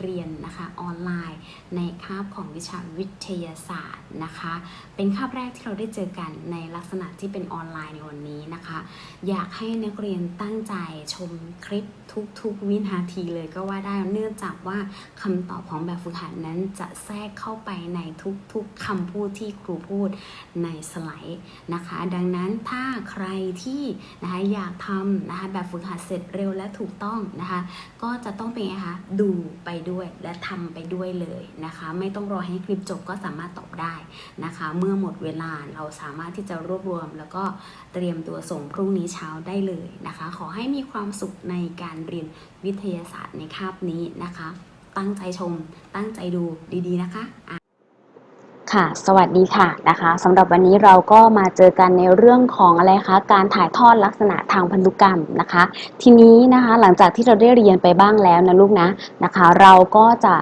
เรียนนะคะออนไลน์ ในคาบของวิชาวิทยาศาสตร์นะคะ เป็นคาบแรกที่เราได้เจอกันในลักษณะที่เป็นออนไลน์ในวันนี้นะคะ อยากให้นักเรียนตั้งใจชมคลิปทุกๆวินาทีเลยก็ว่าได้เนื่องจากว่าคำตอบของแบบฝึกหัดนั้นจะแทรกเข้าไปในทุกๆคำพูดที่ครูพูดในสไลด์นะคะ ดังนั้นถ้าใครที่นะคะอยากทำนะคะแบบฝึกหัดเสร็จเร็วและถูกต้องนะคะ ก็จะต้องเป็นไงคะดูไปด้วยและทำไปด้วยเลยนะคะ ไม่ต้องรอให้คลิปจบก็สามารถตอบได้นะคะ เมื่อหมดเวลาเราสามารถที่จะรวบรวม แล้วก็เตรียมตัวส่งพรุ่งนี้เช้าได้เลยนะคะ ขอให้มีความสุขในการเรียนวิทยาศาสตร์ในคาบนี้นะคะ ตั้งใจชม ตั้งใจดูดีๆนะคะ ค่ะ สวัสดีค่ะนะคะสำหรับวันนี้เราก็มาเจอกันในเรื่องของอะไรคะ การถ่ายทอดลักษณะทางพันธุกรรมนะคะ ทีนี้นะคะหลังจากที่เราได้เรียนไปบ้างแล้วนะลูกนะนะคะ เราก็จะ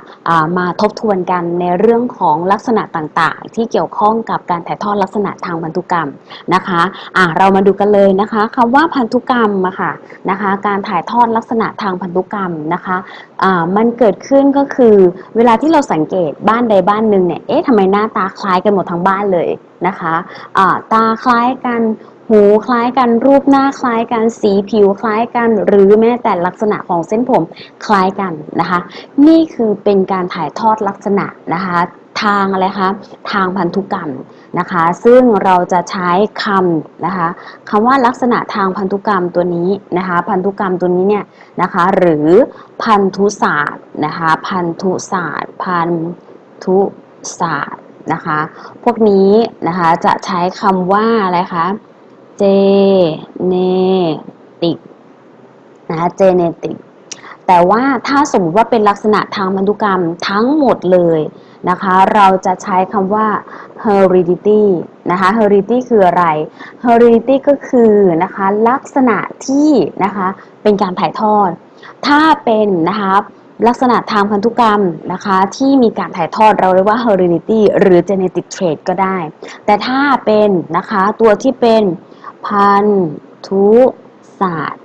ามาทบทวนกันในเรื่องของลักษณะต่างๆ ที่เกี่ยวข้องกับการถ่ายทอดลักษณะทางพันธุกรรมนะคะอ่าเรามาดูกันเลยนะคะคำว่าพันธุกรรมอะค่ะนะคะ การถ่ายทอดลักษณะทางพันธุกรรมนะคะอ่ามันเกิดขึ้นก็คือ เวลาที่เราสังเกตบ้านใดบ้านหนึ่งเนี่ยเอ๊ะทำไมหน้าตาาคล้ายกันหมดทั้งบ้านเลยนะคะอ่าตาคล้ายกันหูคล้ายกันรูปหน้าคล้ายกันสีผิวคล้ายกัน หรือแม้แต่ลักษณะของเส้นผมคล้ายกันนะคะ นี่คือเป็นการถ่ายทอดลักษณะนะคะ ทางอะไรคะทางพันธุกรรมนะคะ ซึ่งเราจะใช้คำนะคะคำว่าลักษณะทางพันธุกรรมตัวนี้นะคะ พันธุกรรมตัวนี้เนี่ยนะคะ หรือพันธุศาสตร์นะคะ พันธุศาสตร์ พันธุศาสตร์ นะคะ พวกนี้นะคะจะใช้คำว่าอะไรคะ genetic นะคะ genetic แต่ว่าถ้าสมมติว่าเป็นลักษณะทางพันธุกรรมทั้งหมดเลยนะคะ เราจะใช้คำว่า heredity นะคะ heredity คืออะไร heredity ก็คือนะคะลักษณะที่นะคะเป็นการถ่ายทอด ถ้าเป็นนะคะ ลักษณะทางพันธุกรรมนะคะที่มีการถ่ายทอดเราเรียกว่า heredity หรือ genetic trait ก็ได้ แต่ถ้าเป็นนะคะตัวที่เป็นพันธุศาสตร์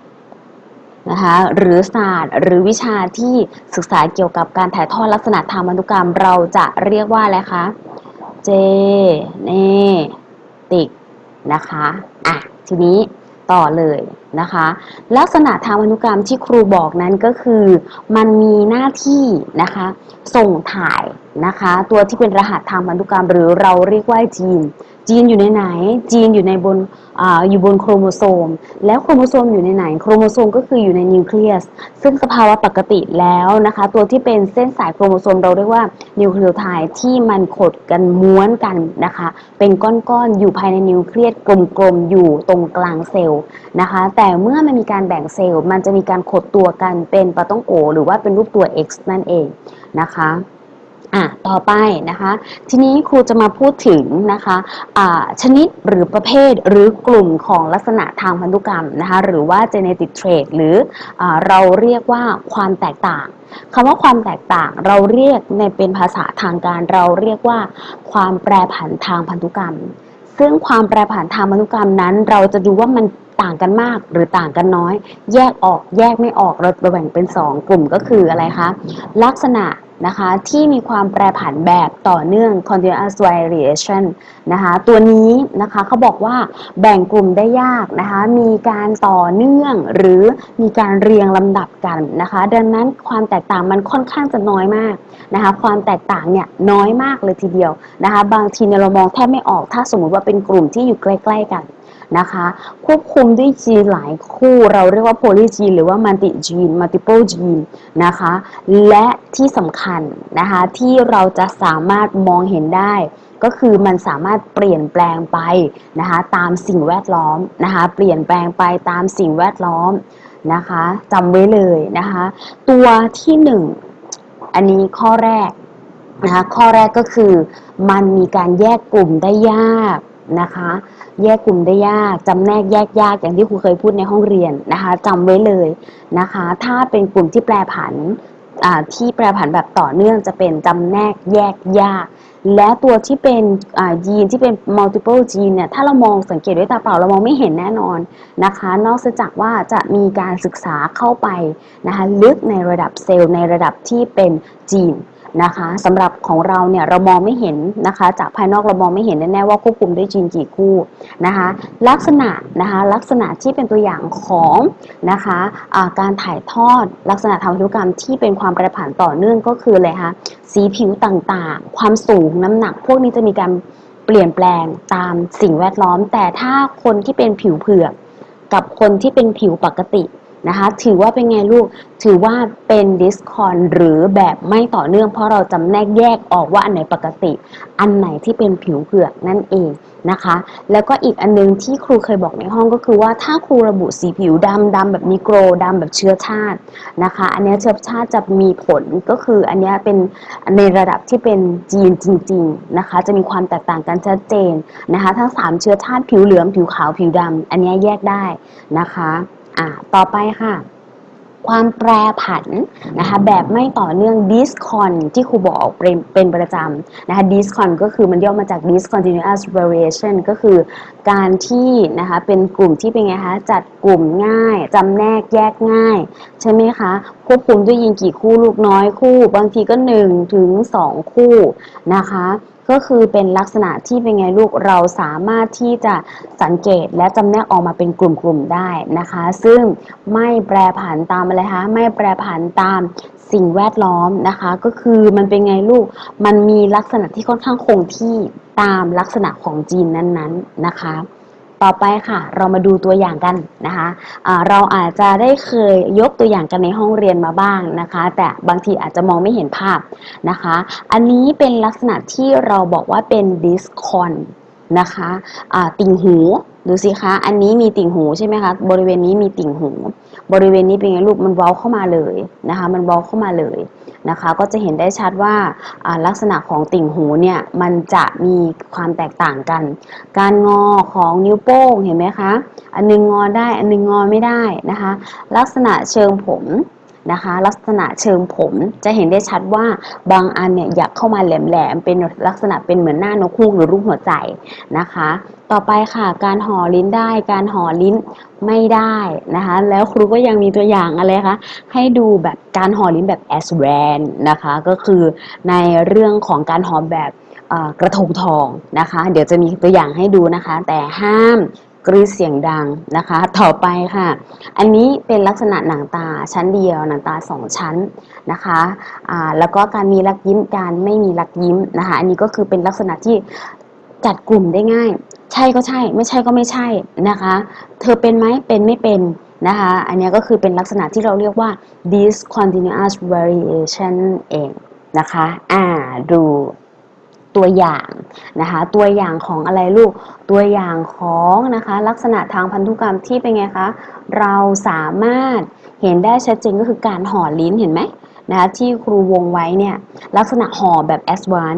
นะคะหรือศาสตร์หรือวิชาที่ศึกษาเกี่ยวกับการถ่ายทอดลักษณะทางพันธุกรรม เราจะเรียกว่าอะไรคะ genetic นะคะอะทีนี้ต่อเลย นะคะ ลักษณะทางพันธุกรรมที่ครูบอกนั้นก็คือ มันมีหน้าที่นะคะ ส่งถ่ายนะคะ ตัวที่เป็นรหัสทางพันธุกรรม หรือเราเรียกว่าจีน จีนอยู่ในไหน จีนอยู่ในบนออยู่บนโครโมโซม แล้วโครโมโซมอยู่ในไหน โครโมโซมก็คืออยู่ในนิวเคลียส ซึ่งสภาวะปกติแล้วนะคะ ตัวที่เป็นเส้นสายโครโมโซมเราเรียกว่านิวเคลียไทด์ที่มันขดกันม้วนกันนะคะ เป็นก้อนๆอยู่ภายในนิวเคลียสกลมๆอยู่ตรงกลางเซลล์นะคะ แต่แต่เมื่อมันมีการแบ่งเซลล์ มันจะมีการขดตัวกันเป็นปาต้องโอหรือว่าเป็นรูปตัว X นั่นเองนะคะอะต่อไปนะคะ ทีนี้ครูจะมาพูดถึงนะคะอ่าชนิดหรือประเภทหรือกลุ่มของลักษณะทางพันธุกรรมนะคะหรือว่า genetic trait หรืออาเราเรียกว่าความแตกต่างคำว่าความแตกต่างเราเรียกในเป็นภาษาทางการเราเรียกว่า ความแปรผันทางพันธุกรรม ซึ่งความแปรผันทางพันธุกรรมนั้น เราจะดูว่ามัน ต่างกันมากหรือต่างกันน้อย แยกออกแยกไม่ออกเราแบ่งเป็น 2 กลุ่มก็คืออะไรคะ ลักษณะนะคะที่มีความแปรผันแบบต่อเนื่อง continuous variation นะคะตัวนี้นะคะเขาบอกว่าแบ่งกลุ่มได้ยากนะคะมีการต่อเนื่องหรือมีการเรียงลำดับกันนะคะดังนั้นความแตกต่างมันค่อนข้างจะน้อยมากนะคะความแตกต่างเนี่ยน้อยมากเลยทีเดียวนะคะบางทีเนี่ยเรามองแทบไม่ออกถ้าสมมติว่าเป็นกลุ่มที่อยู่ใกล้ ๆ กัน นะคะ ควบคุมด้วยจีนหลายคู่เราเรียกว่าโพลีจีนหรือว่ามัลติจีนมัลติโพจีนนะคะ และที่สำคัญนะคะที่เราจะสามารถมองเห็นได้ก็คือมันสามารถเปลี่ยนแปลงไปนะคะตามสิ่งแวดล้อมนะคะเปลี่ยนแปลงไปตามสิ่งแวดล้อมนะคะจำไว้เลยนะคะตัวที่หนึ่งอันนี้ข้อแรกนะคะข้อแรกก็คือมันมีการแยกกลุ่มได้ยาก นะคะ แยกกลุ่มได้ยากจำแนกแยกยากอย่างที่ครูเคยพูดในห้องเรียนนะคะจำไว้เลยนะคะ ถ้าเป็นกลุ่มที่แปรผันที่แปรผันแบบต่อเนื่องจะเป็นจำแนกแยกยาก และตัวที่เป็นยีนที่เป็น multiple gene เนี่ยถ้าเรามองสังเกตด้วยตาเปล่าเรามองไม่เห็นแน่นอนนะคะ นอกจากว่าจะมีการศึกษาเข้าไปนะคะลึกในระดับเซลล์ในระดับที่เป็นจีน นะคะสำหรับของเราเนี่ยเรามองไม่เห็นนะคะ จากภายนอกเรามองไม่เห็นแน่ๆว่าควบคุมด้วยจีนกี่คู่นะคะ ลักษณะนะคะลักษณะที่เป็นตัวอย่างของนะคะะการถ่ายทอดลักษณะทางพันธุกรรมที่เป็นความแปรผันต่อเนื่องก็คืออะไรคะสีผิวต่างๆ ความสูงน้ำหนัก พวกนี้จะมีการเปลี่ยนแปลงตามสิ่งแวดล้อม แต่ถ้าคนที่เป็นผิวเผือกกับคนที่เป็นผิวปกติ นะคะ ถือว่าเป็นไงลูก ถือว่าเป็นดิสคอนหรือแบบไม่ต่อเนื่องเพราะเราจำแนกแยกออกว่าอันไหนปกติ อันไหนที่เป็นผิวเผือกนั่นเองนะคะ แล้วก็อีกอันนึงที่ครูเคยบอกในห้องก็คือว่าถ้าครูระบุสีผิวดำดำแบบนิโกรดำแบบเชื้อชาตินะคะ อันนี้เชื้อชาติจะมีผลก็คืออันนี้เป็นในระดับที่เป็นจีนจริง ๆนะคะ จะมีความแตกต่างกันชัดเจนนะคะ ทั้งสามเชื้อชาติผิวเหลืองผิวขาวผิวดำอันนี้แยกได้นะคะ อ่าต่อไปค่ะ ความแปรผันนะคะแบบไม่ต่อเนื่อง discon ที่ครูบอกเป็นเป็นประจำนะคะ discon ก็คือมันย่อมาจาก discontinuous variation ก็คือการที่นะคะเป็นกลุ่มที่เป็นไงคะจัดกลุ่มง่ายจำแนกแยกง่าย ใช่ไหมคะ ควบคุมด้วยยิงกี่คู่ลูกน้อยคู่ บางทีก็1ถึง2คู่นะคะ ก็คือเป็นลักษณะที่เป็นไงลูกเราสามารถที่จะสังเกตและจำแนกออกมาเป็นกลุ่มๆได้นะคะ ซึ่งไม่แปรผันตามอะไรคะไม่แปรผันตามสิ่งแวดล้อมนะคะ ก็คือมันเป็นไงลูกมันมีลักษณะที่ค่อนข้างคงที่ตามลักษณะของจีนนั้นๆนะคะ ต่อไปค่ะ เรามาดูตัวอย่างกันนะคะะเราอาจจะได้เคยยกตัวอย่างกันในห้องเรียนมาบ้างนะคะ แต่บางทีอาจจะมองไม่เห็นภาพนะคะ อันนี้เป็นลักษณะที่เราบอกว่าเป็น discon นะคะะติ่งหู ดูสิคะ อันนี้มีติ่งหูใช่ไหมคะ บริเวณนี้มีติ่งหู บริเวณนี้เป็นไงลูก มันเว้าเข้ามาเลยนะคะ มันเว้าเข้ามาเลยนะคะ ก็จะเห็นได้ชัดว่าลักษณะของติ่งหูเนี่ย มันจะมีความแตกต่างกัน การงอของนิ้วโป้งเห็นไหมคะ อันนึงงอได้ อันนึงงอไม่ได้นะคะ ลักษณะเชิงผม นะคะ ลักษณะเชิงผมจะเห็นได้ชัดว่าบางอันเนี่ยอยากเข้ามาแหลมๆเป็นลักษณะเป็นเหมือนหน้านกฮูกหรือรูปหัวใจนะคะ ต่อไปค่ะการห่อลิ้นได้ การห่อลิ้นไม่ได้นะคะ แล้วครูก็ยังมีตัวอย่างอะไรคะให้ดูแบบการห่อลิ้นแบบ as w a n นะคะก็คือในเรื่องของการห่อแบบกระทงทองนะคะ เดี๋ยวจะมีตัวอย่างให้ดูนะคะ แต่ห้าม กรีดเสียงดังนะคะ ต่อไปค่ะ อันนี้เป็นลักษณะหนังตาชั้นเดียวหนังตาสองชั้นนะคะอ่าแล้วก็การมีรักยิ้มการไม่มีรักยิ้มนะคะ อันนี้ก็คือเป็นลักษณะที่จัดกลุ่มได้ง่าย ใช่ก็ใช่ ไม่ใช่ก็ไม่ใช่นะคะ เธอเป็นไหมเป็นไม่เป็นนะคะ อันนี้ก็คือเป็นลักษณะที่เราเรียกว่า discontinuous variation เองนะคะ อ่าดู ตัวอย่างนะคะ ตัวอย่างของอะไรลูก ตัวอย่างของนะคะ ลักษณะทางพันธุกรรมที่เป็นไงคะ เราสามารถเห็นได้ชัดเจนก็คือการห่อลิ้นเห็นไหมนะคะที่ครูวงไว้เนี่ยลักษณะห่อแบบ S1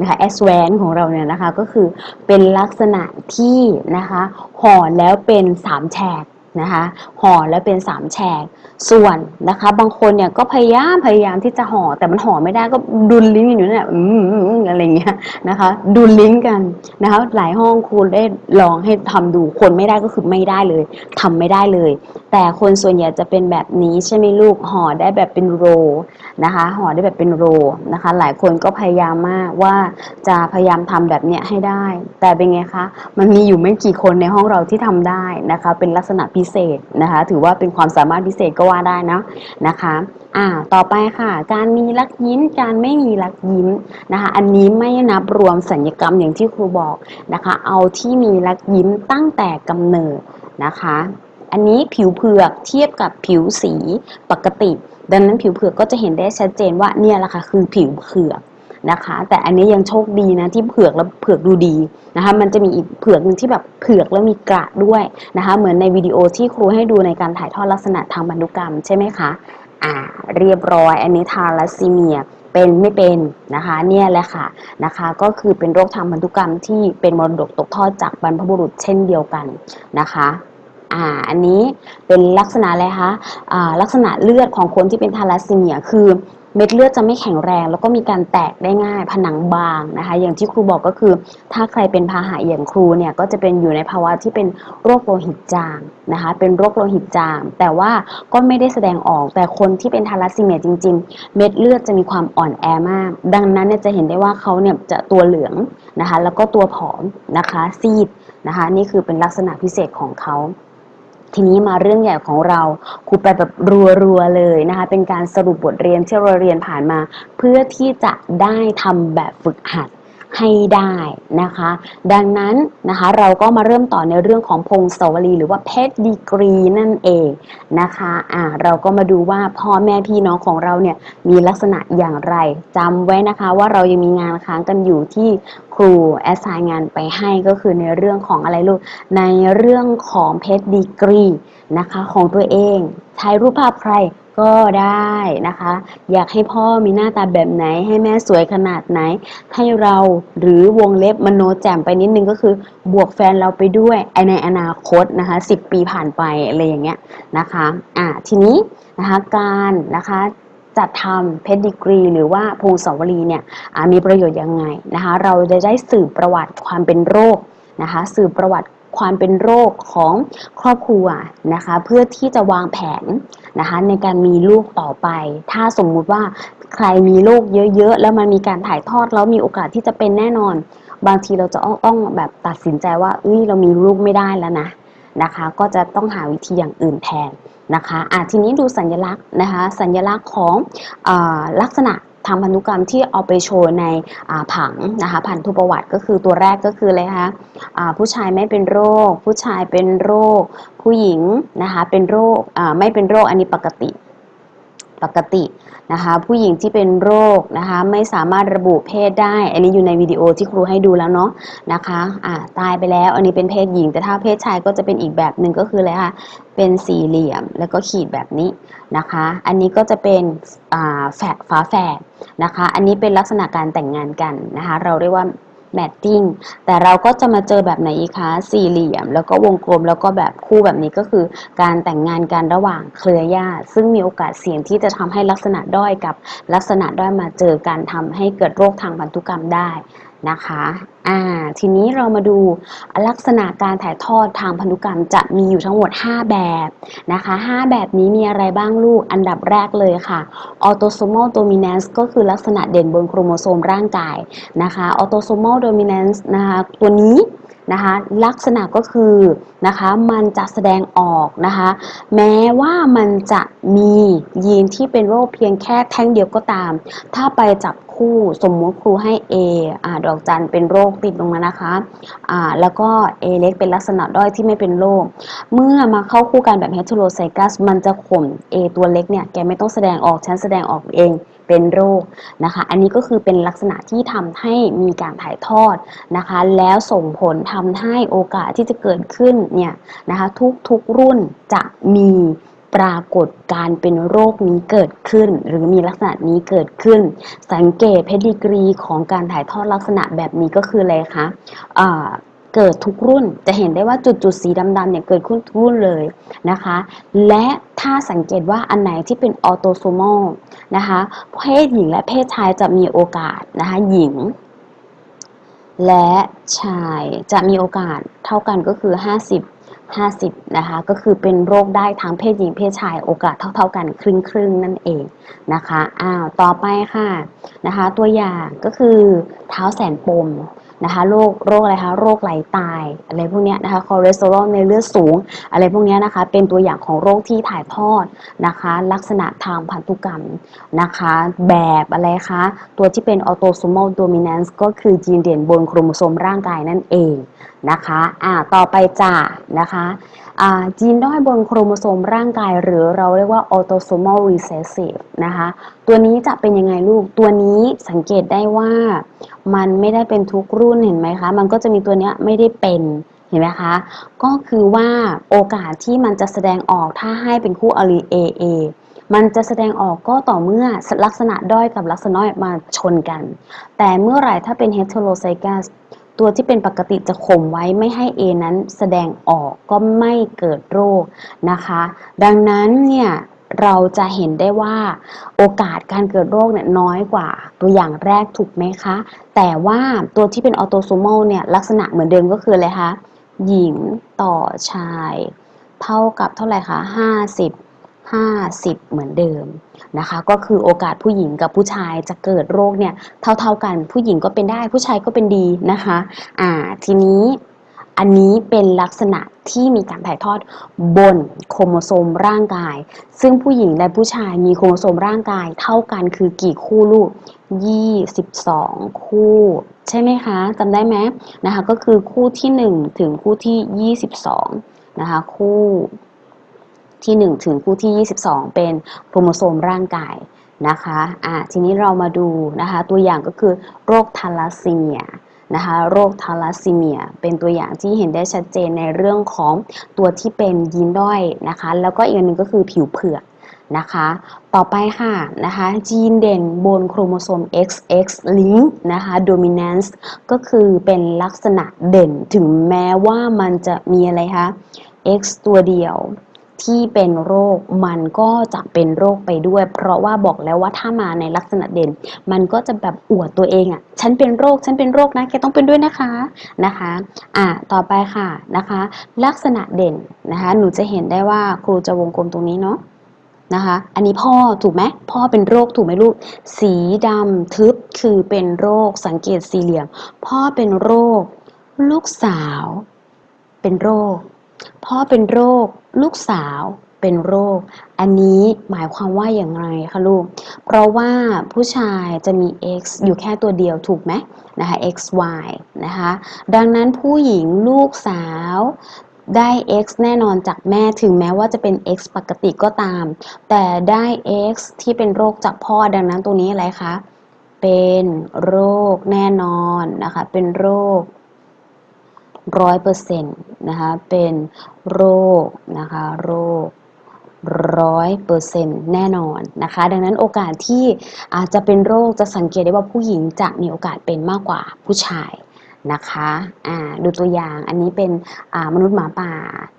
นะคะ S1 ของเราเนี่ยนะคะก็คือเป็นลักษณะที่นะคะห่อแล้วเป็น3แฉก นะคะห่อแล้วเป็น3แฉกส่วนนะคะ บางคนเนี่ยก็พยายามพยายามที่จะห่อแต่มันห่อไม่ได้ก็ดุลลิ้นอยู่นั่นแหละอืมอะไรเงี้ยนะคะ ดุลลิ้นกันนะคะ หลายห้องครูได้ลองให้ทำดูคนไม่ได้ก็คือไม่ได้เลยทำไม่ได้เลย แต่คนส่วนใหญ่จะเป็นแบบนี้ใช่ไหมลูกห่อได้แบบเป็นโรนะคะห่อได้แบบเป็นโรนะคะ หลายคนก็พยายามมากว่าจะพยายามทำแบบเนี้ยให้ได้ แต่เป็นไงคะมันมีอยู่ไม่กี่คนในห้องเราที่ทำได้นะคะ เป็นลักษณะพิิเศษนะคะ ถือว่าเป็นความสามารถพิเศษก็ว่าได้นะนะคะอ่าต่อไปค่ะ การมีรักยิ้ม การไม่มีรักยิ้มนะคะ อันนี้ไม่นับรวมสัญญกรรมอย่างที่ครูบอกนะคะ เอาที่มีรักยิ้มตั้งแต่กำเนิดนะคะ อันนี้ผิวเผือกเทียบกับผิวสีปกติ ดังนั้นผิวเผือกก็จะเห็นได้ชัดเจนว่าเนี่ยแหละค่ะคือผิวเผือก นะคะ แต่อันนี้ยังโชคดีนะที่เผือกแล้วเผือกดูดีนะคะมันจะมีอีกเผือกหนึ่งที่แบบเผือกแล้วมีกระด้วยนะคะ เหมือนในวิดีโอที่ครูให้ดูในการถ่ายทอดลักษณะทางพันธุกรรมใช่ไหมคะอ่าเรียบร้อย อันนี้ทาลัสซีเมียเป็นไม่เป็นนะคะเนี่ยแหละค่ะนะคะ ก็คือเป็นโรคทางพันธุกรรมที่เป็นมรดกตกทอดจากบรรพบุรุษเช่นเดียวกันนะคะอ่าอันนี้เป็นลักษณะอะไรคะอ่าลักษณะเลือดของคนที่เป็นทาลัสซีเมียคือ เม็ดเลือดจะไม่แข็งแรง แล้วก็มีการแตกได้ง่ายผนังบางนะคะ อย่างที่ครูบอกก็คือ ถ้าใครเป็นพาหะอย่างครูเนี่ยก็จะเป็นอยู่ในภาวะที่เป็นโรคโลหิตจางนะคะ เป็นโรคโลหิตจาง แต่ว่าก็ไม่ได้แสดงออกแต่คนที่เป็นทาลัสซีเมียจริง ๆ เม็ดเลือดจะมีความอ่อนแอมาก ดังนั้นเนี่ยจะเห็นได้ว่าเขาเนี่ยจะตัวเหลืองนะคะ แล้วก็ตัวผอมนะคะซีดนะคะ นี่คือเป็นลักษณะพิเศษของเขา ทีนี้มาเรื่องใหญ่ของเราครูไปแบบรัวๆเลยนะคะ เป็นการสรุปบทเรียนที่เราเรียนผ่านมา เพื่อที่จะได้ทำแบบฝึกหัด ให้ได้นะคะ ดังนั้นนะคะเราก็มาเริ่มต่อในเรื่องของพงศาวลีหรือว่าเพชรดีกรีนั่นเองนะคะอ่าเราก็มาดูว่าพ่อแม่พี่น้องของเราเนี่ยมีลักษณะอย่างไรจำไว้นะคะว่าเรายังมีงานค้างกันอยู่ที่ครูแอสไซน์งานไปให้ก็คือในเรื่องของอะไรลูกในเรื่องของเพชรดีกรีนะคะของตัวเองใช้รูปภาพใคร ก็ได้นะคะ อยากให้พ่อมีหน้าตาแบบไหน ให้แม่สวยขนาดไหน ให้เราหรือวงเล็บมโนแจ่มไปนิดนึงก็คือบวกแฟนเราไปด้วยในอนาคตนะคะ10 ปีผ่านไปอะไรอย่างเงี้ยนะคะอ่าทีนี้นะคะการนะคะจัดทำเพดีกรีหรือว่าพงศาวลีเนี่ยมีประโยชน์ยังไงนะคะเราจะได้สืบประวัติความเป็นโรคนะคะสืบประวัติความเป็นโรคของครอบครัวนะคะเพื่อที่จะวางแผน นะคะในการมีลูกต่อไป ถ้าสมมุติว่าใครมีลูกเยอะๆ แล้วมันมีการถ่ายทอดแล้วมีโอกาสที่จะเป็นแน่นอน บางทีเราจะต้องแบบตัดสินใจว่าเอ้ยเรามีลูกไม่ได้แล้วนะนะคะ ก็จะต้องหาวิธีอย่างอื่นแทนนะคะอะทีนี้ดูสัญลักษณ์นะคะ สัญลักษณ์ของอลักษณะ ทางพันธุกรรมที่เอาไปโชว์ในผังนะคะพันธุประวัติก็คือตัวแรกก็คือเลยคะอ่าผู้ชายไม่เป็นโรค ผู้ชายเป็นโรค ผู้หญิงนะคะเป็นโรคไม่เป็นโรคอันนี้ปกติ ปกตินะคะผู้หญิงที่เป็นโรคนะคะไม่สามารถระบุเพศได้ อันนี้อยู่ในวิดีโอที่ครูให้ดูแล้วเนาะนะคะอ่าตายไปแล้วอันนี้เป็นเพศหญิง แต่ถ้าเพศชายก็จะเป็นอีกแบบหนึ่งก็คืออะไรคะเป็นสี่เหลี่ยมแล้วก็ขีดแบบนี้นะคะ อันนี้ก็จะเป็นอ่าแฝดฝาแฝดนะคะ อันนี้เป็นลักษณะการแต่งงานกันนะคะ เราเรียกว่า แมทติ้งแต่เราก็จะมาเจอแบบไหนอีกคะสี่เหลี่ยม แล้วก็วงกลมแล้วก็แบบคู่แบบนี้ก็คือ การแต่งงานกันระหว่างเครือญาติซึ่งมีโอกาสเสี่ยงที่จะทำให้ลักษณะด้อยกับลักษณะด้อยมาเจอกันทำให้เกิดโรคทางพันธุกรรมได้ นะคะอ่าทีนี้เรามาดูลักษณะการถ่ายทอดทางพันธุกรรมจะมีอยู่ทั้งหมด 5 แบบนะคะ 5 แบบนี้มีอะไรบ้างลูก อันดับแรกเลยค่ะ autosomal dominance ก็คือลักษณะเด่นบนโครโมโซมร่างกายนะคะ autosomal dominance นะคะตัวนี้ นะคะลักษณะก็คือนะคะมันจะแสดงออกนะคะแม้ว่ามันจะมียีนที่เป็นโรคเพียงแค่แท่งเดียวก็ตาม ถ้าไปจับคู่สมมุติครูให้ A อ่าดอกจันเป็นโรคติดลงมานะคะอ่าแล้วก็ A เล็กเป็นลักษณะด้อยที่ไม่เป็นโรคเมื่อมาเข้าคู่กันแบบ heterozygous มันจะข่ม A ตัวเล็กเนี่ยแกไม่ต้องแสดงออกฉันแสดงออกเอง เป็นโรคนะคะ อันนี้ก็คือเป็นลักษณะที่ทำให้มีการถ่ายทอดนะคะ แล้วส่งผลทำให้โอกาสที่จะเกิดขึ้นเนี่ยนะคะทุกๆรุ่นจะมีปรากฏการเป็นโรคนี้เกิดขึ้น หรือมีลักษณะนี้เกิดขึ้น สังเกตเพดิกรีของการถ่ายทอดลักษณะแบบนี้ก็คืออะไรคะ เกิดทุกรุ่นจะเห็นได้ว่าจุดๆสีดำๆเนี่ยเกิดขึ้นทุกรุ่นเลยนะคะ และถ้าสังเกตว่าอันไหนที่เป็นออโตโซมอลนะคะเพศหญิงและเพศชายจะมีโอกาสนะคะหญิง และชายจะมีโอกาสเท่ากันก็คือ 50 50นะคะก็คือเป็นโรคได้ทั้งเพศหญิงเพศชายโอกาสเท่า ๆ กันครึ่งครึ่งนั่นเองนะคะอ้าวต่อไปค่ะนะคะ ตัวอย่างก็คือเท้าแสนปม นะคะโรคโรคอะไรคะโรคไหลตายอะไรพวกนี้นะคะคอเลสเตอรอลในเลือดสูง อะไรพวกนี้นะคะเป็นตัวอย่างของโรคที่ถ่ายทอดนะคะ ลักษณะทางพันธุกรรมนะคะ แบบอะไรคะตัวที่เป็นออโตโซมอลโดมิแนนซ์ก็คือจีนเด่นบนโครโมโซมร่างกายนั่นเองนะคะอ่าต่อไปจ้านะคะ จีนด้อยบนโครโมโซมร่างกาย หรือเราเรียกว่า autosomal recessive นะคะ ตัวนี้จะเป็นยังไงลูก ตัวนี้สังเกตได้ว่ามันไม่ได้เป็นทุกรุ่นเห็นไหมคะ มันก็จะมีตัวเนี้ยไม่ได้เป็นเห็นไหมคะ ก็คือว่าโอกาสที่มันจะแสดงออกถ้าให้เป็นคู่อลี AA มันจะแสดงออกก็ต่อเมื่อลักษณะด้อยกับลักษณะน้อยมาชนกัน แต่เมื่อไหร่ถ้าเป็น heterozygous ตัวที่เป็นปกติจะข่มไว้ไม่ให้ A นั้นแสดงออกก็ไม่เกิดโรคนะคะ ดังนั้นเนี่ยเราจะเห็นได้ว่าโอกาสการเกิดโรคเนี่ยน้อยกว่าตัวอย่างแรกถูกไหมคะ แต่ว่าตัวที่เป็นออโตโซมอลเนี่ยลักษณะเหมือนเดิมก็คืออะไรคะ หญิงต่อชาย เท่ากับเท่าไหร่คะ 50 50 เหมือนเดิมนะคะ ก็คือโอกาสผู้หญิงกับผู้ชายจะเกิดโรคเนี่ยเท่าๆกัน ผู้หญิงก็เป็นได้ผู้ชายก็เป็นดีนะคะอ่าทีนี้อันนี้เป็นลักษณะที่มีการถ่ายทอดบนโครโมโซมร่างกาย ซึ่งผู้หญิงและผู้ชายมีโครโมโซมร่างกายเท่ากันคือกี่คู่ลูก 22 คู่ ใช่ไหมคะจำได้ไหมนะคะก็คือคู่ที่ 1 ถึงคู่ที่ 22 นะคะคู่ ที่ 1 ถึงคู่ที่ 22 เป็นโครโมโซมร่างกายนะคะอะทีนี้เรามาดูนะคะตัวอย่างก็คือโรคทาลัสซีเมียนะคะโรคทาลัสซีเมีย เป็นตัวอย่างที่เห็นได้ชัดเจนในเรื่องของตัวที่เป็นยีนด้อยนะคะแล้วก็อีกอันหนึ่งก็คือผิวเผือกนะคะต่อไปค่ะนะคะยีนเด่นบนโครโมโซม XX link นะคะ dominance ก็คือเป็นลักษณะเด่นถึงแม้ว่ามันจะมีอะไรคะ X ตัวเดียว ที่เป็นโรคมันก็จะเป็นโรคไปด้วย เพราะว่าบอกแล้วว่าถ้ามาในลักษณะเด่น มันก็จะแบบอวดตัวเองอะ่ะฉันเป็นโรคฉันเป็นโรคนะแกต้องเป็นด้วยนะคะนะคะอะต่อไปค่ะนะคะ ลักษณะเด่นนะคะหนูจะเห็นได้ว่าครูจะวงกลมตรงนี้เนาะนะคะ อันนี้พ่อถูกไหมพ่อเป็นโรคถูกไหมลูก สีดำทึบคือเป็นโรคสังเกตสี่เหลี่ยม พ่อเป็นโรค ลูกสาว เป็นโรค พ่อเป็นโรค ลูกสาวเป็นโรค อันนี้หมายความว่าอย่างไรคะลูก เพราะว่าผู้ชายจะมี x อยู่แค่ตัวเดียวถูกไหมนะคะ x y นะคะดังนั้นผู้หญิงลูกสาวได้ x แน่นอนจากแม่ถึงแม้ว่าจะเป็น x ปกติก็ตาม แต่ได้ x ที่เป็นโรคจากพ่อดังนั้นตรงนี้อะไรคะ เป็นโรคแน่นอนนะคะ เป็นโรค ร้อยเปอร์เซ็นต์นะคะเป็นโรคนะคะโรคร้อยเปอร์เซ็นต์แน่นอนนะคะ ดังนั้นโอกาสที่อาจจะเป็นโรคจะสังเกตได้ว่าผู้หญิงจะมีโอกาสเป็นมากกว่าผู้ชายนะคะอ่าดูตัวอย่างอันนี้เป็นมนุษย์หมาป่า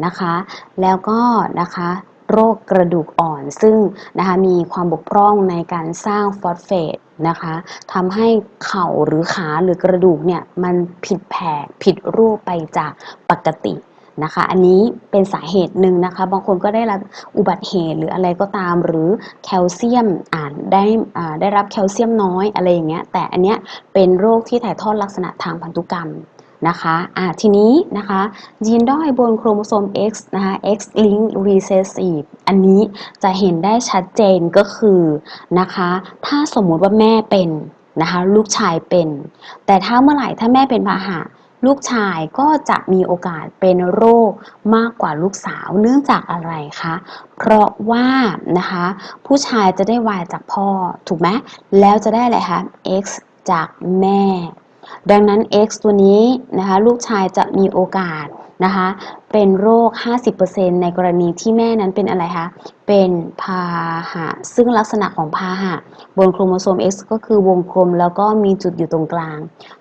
นะคะ แล้วก็นะคะ โรคกระดูกอ่อน ซึ่งนะคะมีความบกพร่องในการสร้างฟอสเฟตนะคะทำให้เข่าหรือขาหรือกระดูกเนี่ยมันผิดแผกผิดรูปไปจากปกตินะคะอันนี้เป็นสาเหตุหนึ่งนะคะ บางคนก็ได้รับอุบัติเหตุหรืออะไรก็ตามหรือแคลเซียมอ่านได้อ่าได้รับแคลเซียมน้อยอะไรอย่างเงี้ยแต่อันเนี้ยเป็นโรคที่ถ่ายทอดลักษณะทางพันธุกรรม นะคะอ่าทีนี้นะคะยีนด้อยบนโครโมโซม X นะคะ X link recessive อันนี้จะเห็นได้ชัดเจนก็คือนะคะ ถ้าสมมุติว่าแม่เป็นนะคะลูกชายเป็น แต่ถ้าเมื่อไหร่ถ้าแม่เป็นพาหะลูกชายก็จะมีโอกาสเป็นโรคมากกว่าลูกสาวเนื่องจากอะไรคะ เพราะว่านะคะผู้ชายจะได้ Y จากพ่อถูกไหมแล้วจะได้อะไรคะ X จากแม่ ดังนั้น X ตัวนี้นะคะลูกชายจะมีโอกาสนะคะเป็นโรค 50%ในกรณีที่แม่นั้นเป็นอะไรคะ เป็นพาหะ ซึ่งลักษณะของพาหะ บนโครโมโซม X ก็คือวงกลมแล้วก็มีจุดอยู่ตรงกลาง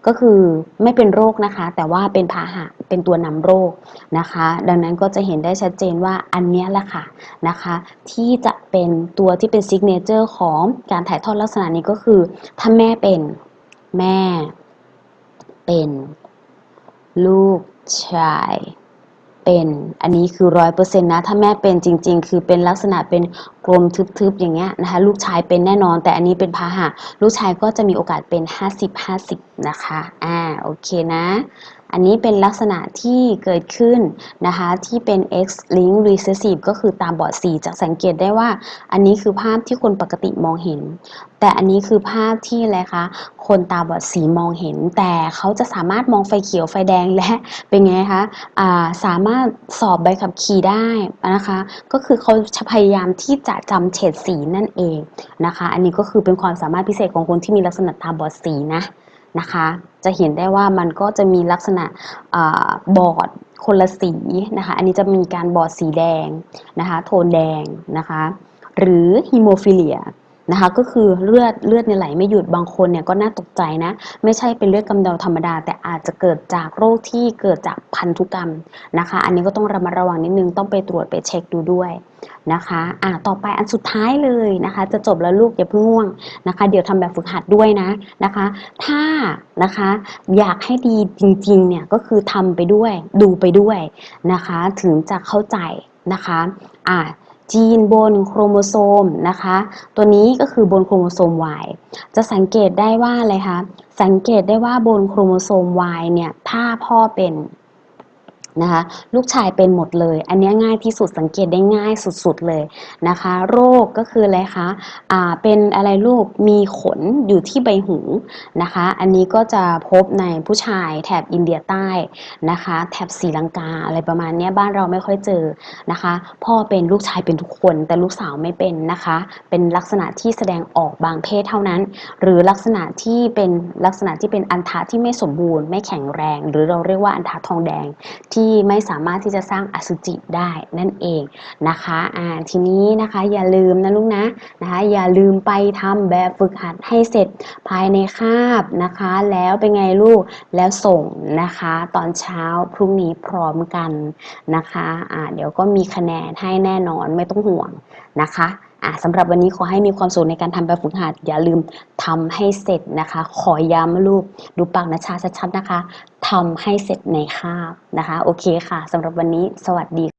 ก็คือไม่เป็นโรคนะคะ แต่ว่าเป็นพาหะ เป็นตัวนำโรคนะคะ ดังนั้นก็จะเห็นได้ชัดเจนว่าอันนี้แหละค่ะนะคะ ที่จะเป็นตัวที่เป็นซิกเนเจอร์ของการถ่ายทอดลักษณะนี้ก็คือ ถ้าแม่เป็นแม่ เป็น ลูกชาย เป็น อันนี้คือร้อยเปอร์เซ็นต์นะ ถ้าแม่เป็นจริง ๆ คือเป็นลักษณะเป็นกลมทึบๆอย่างเงี้ยนะคะ ลูกชายเป็นแน่นอน แต่อันนี้เป็นพาหะ ลูกชายก็จะมีโอกาสเป็น 50-50 นะคะ อ่า โอเคนะ อันนี้เป็นลักษณะที่เกิดขึ้นนะคะ ที่เป็น X link recessive ก็คือตามบอดสีจะสังเกตได้ว่า อันนี้คือภาพที่คนปกติมองเห็น แต่อันนี้คือภาพที่อะไรคะ คนตาบอดสีมองเห็น แต่เขาจะสามารถมองไฟเขียวไฟแดงและเป็นไงคะ อ่า สามารถสอบใบขับขี่ได้นะคะ ก็คือเขาจะพยายามที่จะจำเฉดสีนั่นเองนะคะ อันนี้ก็คือเป็นความสามารถพิเศษของคนที่มีลักษณะตาบอดสีนะ นะคะ จะเห็นได้ว่ามันก็จะมีลักษณะอบอดคนละสีนะคะ อันนี้จะมีการบอดสีแดงนะคะ โทนแดงนะคะ หรือฮีโมฟิเลีย นะคะก็คือเลือดเลือดเนี่ยไหลไม่หยุดบางคนเนี่ยก็น่าตกใจนะ ไม่ใช่เป็นเลือดกำเดาธรรมดา แต่อาจจะเกิดจากโรคที่เกิดจากพันธุกรรมนะคะ อันนี้ก็ต้องระมัดระวังนิดนึงต้องไปตรวจไปเช็คดูด้วยนะคะอะต่อไปอันสุดท้ายเลยนะคะ จะจบแล้วลูกอย่าเพิ่งง่วงนะคะ เดี๋ยวทำแบบฝึกหัดด้วยนะนะคะ ถ้านะคะอยากให้ดีจริงๆเนี่ยก็คือทำไปด้วยดูไปด้วยนะคะ ถึงจะเข้าใจนะคะอะ จีนบนโครโมโซมนะคะ ตัวนี้ก็คือบนโครโมโซม Y จะสังเกตได้ว่าอะไรคะ สังเกตได้ว่าบนโครโมโซม Y เนี่ย ถ้าพ่อเป็น นะคะ ลูกชายเป็นหมดเลย อันนี้ง่ายที่สุดสังเกตได้ง่ายสุดๆเลยนะคะ โรคก็คืออะไรคะอ่าเป็นอะไรลูกมีขนอยู่ที่ใบหูนะคะ อันนี้ก็จะพบในผู้ชายแถบอินเดียใต้นะคะ แถบศรีลังกาอะไรประมาณนี้บ้านเราไม่ค่อยเจอนะคะ พ่อเป็นลูกชายเป็นทุกคน แต่ลูกสาวไม่เป็นนะคะ เป็นลักษณะที่แสดงออกบางเพศเท่านั้น หรือลักษณะที่เป็นลักษณะที่เป็นอันทะที่ไม่สมบูรณ์ ไม่แข็งแรง หรือเราเรียกว่าอันทะทองแดงที่ไม่สามารถที่จะสร้างอสุจิได้นั่นเองนะคะอ่าทีนี้นะคะอย่าลืมนะลูกนะนะคะอย่าลืมไปทำแบบฝึกหัดให้เสร็จภายในคาบนะคะ แล้วเป็นไงลูกแล้วส่งนะคะ ตอนเช้าพรุ่งนี้พร้อมกันนะคะอ่าเดี๋ยวก็มีคะแนนให้แน่นอนไม่ต้องห่วงนะคะ อ่าสำหรับวันนี้ขอให้มีความสุขในการทำแบบฝึกหัด อย่าลืมทำให้เสร็จนะคะ ขอย้ำลูกดูปากนะชาชัดๆนะคะทำให้เสร็จในคาบนะคะ โอเคค่ะสำหรับวันนี้สวัสดี